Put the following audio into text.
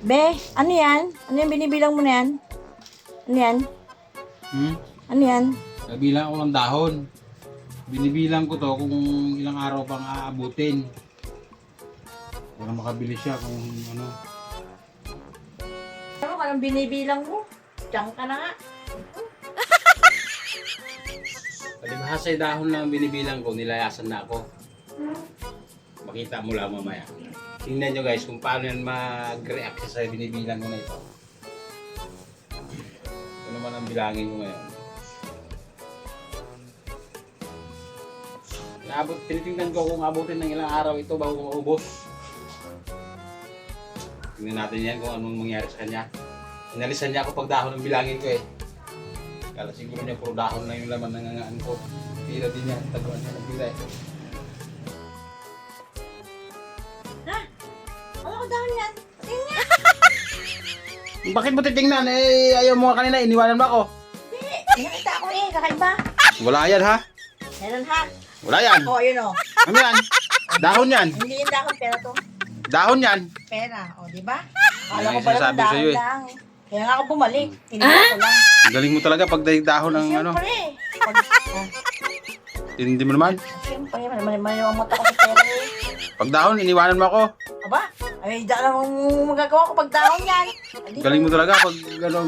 Be, ano yan? Ano yan binibilang mo na yan? Ano yan? Hmm? Ano yan? Kabilang ako ng dahon. Binibilang ko to kung ilang araw pang aabutin. Para makabili siya kung ano. Ano ka nang binibilang mo? Diyan ka na nga. Palibhasa yung dahon lang binibilang ko, nilayasan na ako. Makita mo lang mamaya. Tingnan nyo guys kung paano yan mag-react sa binibilang ko na ito. Ito naman ang bilangin ko ngayon. Naabot, tinitingnan ko kung abutin ng ilang araw ito bago maubos. Tingnan natin yan kung anong mangyari sa kanya. Inalisan niya ako pag dahon ng bilangin ko eh. Kala siguro niya puro dahon na yung laman ng ngangaan ko. Pila din niya, taguan niya ng pila eh. Ano ka dahon yan? Tingnan. Bakit mo titingnan? Eh, ayaw mo nga kanina, iniwanan mo ako. Hindi. Nakita ko eh. Kakaiba. Wala yan ha? Meron ha? Wala yan. Oh, yun oh. Ano yan? Dahon yan. Hindi yung dahon pera to. Dahon yan. Pera. O, di ba? Ang ko pala sinasabi dahon sa'yo eh. lang. Kaya nga ako bumalik. Tinignan ko lang. Ang Galing mo talaga pag dahil dahon ng ano. Siyempre. Pag, ah, Hindi mo naman. siyempre. Mali yung mata ko sa pera eh. Pag dahon, iniwanan mo ako. Aba? Ay, dahon ang magagawa ko pag dahon yan. Galing mo talaga pag ano,